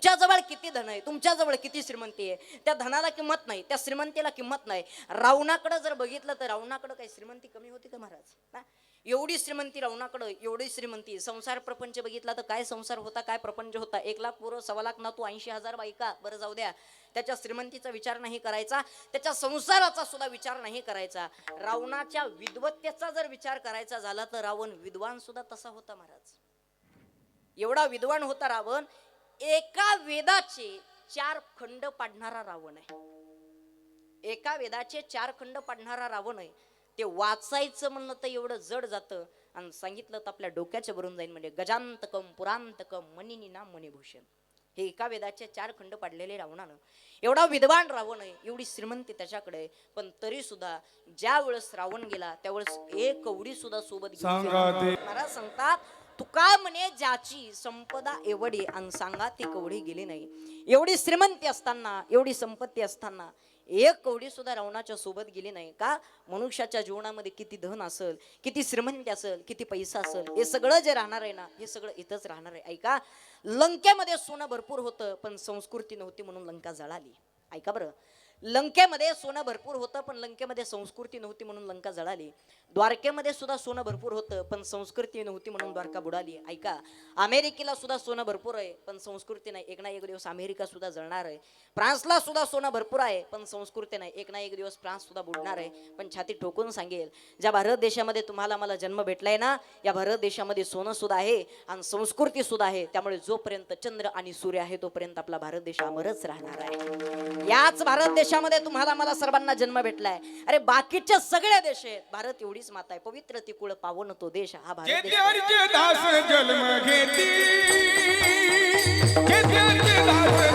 तुमच्याजवळ किती धन आहे? तुमच्याजवळ किती श्रीमंती आहे? त्या धनाला किंमत नाही त्या श्रीमंतीला किंमत नाही. रावणाकडं जर बघितलं तर रावणाकडं काही श्रीमंती कमी होती का महाराज? एवढी श्रीमंती रावणाकडं एवढी श्रीमंती. संसार प्रपंच बघितला तर काय संसार होता काय प्रपंच होता? एक लाख पोरं सव्वा लाख ना तू ऐंशी हजार बायका. बरं जाऊ द्या. त्याच्या श्रीमंतीचा विचार नाही करायचा. त्याच्या संसाराचा सुद्धा विचार नाही करायचा. रावणाच्या विद्वत्तेचा जर विचार करायचा झाला तर रावण विद्वान सुद्धा तसा होता महाराज. एवढा विद्वान होता रावण एका वेदाचे चार खंड पाडणारा रावण आहे. एका वेदाचे चार खंड पाडणारा रावण आहे. ते वाचायचं म्हणलं तर एवढं जड जातं. आणि सांगितलं तर आपल्या डोक्याच्या भरून जाईल म्हणजे गजांतकम पुरांतकम मनिनी नाम मणिभूषण. हे एका वेदाचे चार खंड पाडलेले रावणानं. एवढा विद्वान रावण आहे एवढी श्रीमंती त्याच्याकडे. पण तरी सुद्धा ज्या वेळेस रावण गेला त्यावेळेस एक कवडी सुद्धा सोबत. महाराज सांगतात तुका म्हणे ज्याची संपदा एवढी आणि सांगा ती कवढी गेली नाही. एवढी श्रीमंती असताना एवढी संपत्ती असताना एक कवडी सुद्धा रावणाच्या सोबत गेली नाही का? मनुष्याच्या जीवनामध्ये किती धन असेल किती श्रीमंती असेल किती पैसा असेल हे सगळं जे राहणार आहे ना हे सगळं इथंच राहणार आहे. ऐका लंकेमध्ये सोनं भरपूर होतं पण संस्कृती नव्हती म्हणून लंका जळाली. ऐका बरं. लंकेमध्ये सोनं भरपूर होतं पण लंकेमध्ये संस्कृती नव्हती म्हणून लंका जळाली. द्वारकेमध्ये सुद्धा सोनं भरपूर होतं पण संस्कृती नव्हती म्हणून द्वारका बुडाली. ऐका अमेरिकेला सुद्धा सोनं भरपूर आहे पण संस्कृती नाही. एक ना एक दिवस अमेरिका सुद्धा जळणार आहे. फ्रान्सला सुद्धा सोनं भरपूर आहे पण संस्कृती नाही. एक ना एक दिवस फ्रान्स सुद्धा बुडणार आहे पण छाती ठोकून सांगेल. ज्या भारत देशामध्ये तुम्हाला मला जन्म भेटलाय ना या भारत देशामध्ये सोनं सुद्धा आहे आणि संस्कृती सुद्धा आहे. त्यामुळे जोपर्यंत चंद्र आणि सूर्य आहे तोपर्यंत आपला भारत देश अमरच राहणार आहे. याच भारत देश देशामध्ये तुम्हाला मला सर्वांना जन्म भेटलाय. अरे बाकीचे सगळ्या देश आहेत. भारत एवढीच माता आहे. पवित्र ती कुळ पावन तो देश हा भारत देश आहे. दास जन्म घेती घेते